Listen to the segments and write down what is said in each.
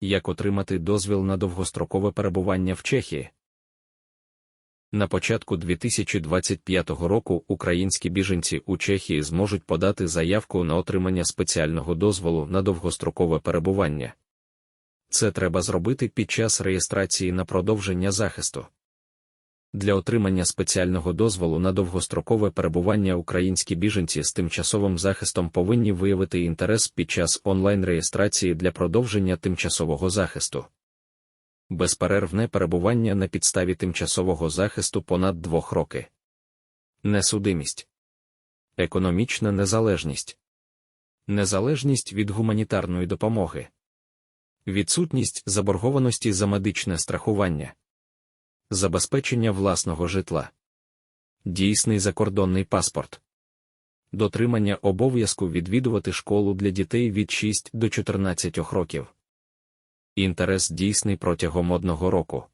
Як отримати дозвіл на довгострокове перебування в Чехії? На початку 2025 року українські біженці у Чехії зможуть подати заявку на отримання спеціального дозволу на довгострокове перебування. Це треба зробити під час реєстрації на продовження захисту. Для отримання спеціального дозволу на довгострокове перебування українські біженці з тимчасовим захистом повинні виявити інтерес під час онлайн-реєстрації для продовження тимчасового захисту. Безперервне перебування на підставі тимчасового захисту понад двох роки. Несудимість. Економічна незалежність. Незалежність від гуманітарної допомоги. Відсутність заборгованості за медичне страхування забезпечення власного житла, дійсний закордонний паспорт, дотримання обов'язку відвідувати школу для дітей від 6 до 14 років. Інтерес дійсний протягом одного року.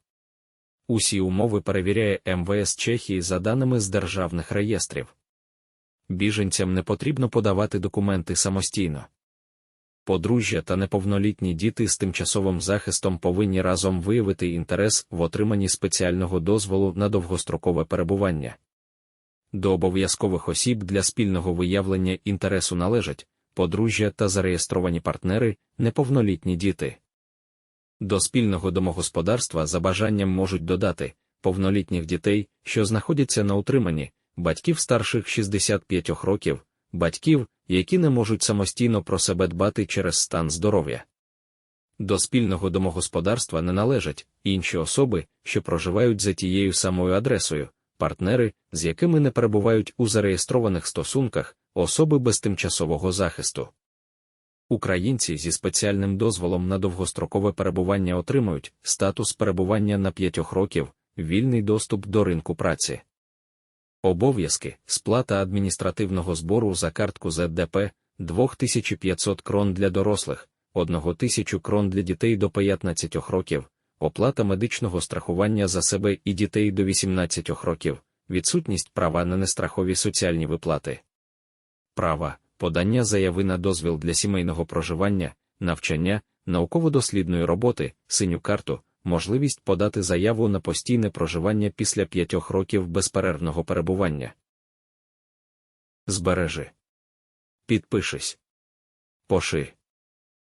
Усі умови перевіряє МВС Чехії за даними з державних реєстрів. Біженцям не потрібно подавати документи самостійно подружжя та неповнолітні діти з тимчасовим захистом повинні разом виявити інтерес в отриманні спеціального дозволу на довгострокове перебування. До обов'язкових осіб для спільного виявлення інтересу належать подружжя та зареєстровані партнери, неповнолітні діти. До спільного домогосподарства за бажанням можуть додати повнолітніх дітей, що знаходяться на утриманні, батьків старших 65 років, батьків, які не можуть самостійно про себе дбати через стан здоров'я. До спільного домогосподарства не належать інші особи, що проживають за тією самою адресою, партнери, з якими не перебувають у зареєстрованих стосунках, особи без тимчасового захисту. Українці зі спеціальним дозволом на довгострокове перебування отримують статус перебування на 5 років, вільний доступ до ринку праці. Обов'язки, сплата адміністративного збору за картку ЗДП 2500 крон для дорослих, 1000 крон для дітей до 15 років, оплата медичного страхування за себе і дітей до 18 років, відсутність права на нестрахові соціальні виплати. Права, подання заяви на дозвіл для сімейного проживання, навчання, науково-дослідної роботи, синю карту можливість подати заяву на постійне проживання після п'ятьох років безперервного перебування. Збережи. Підпишись. Поши.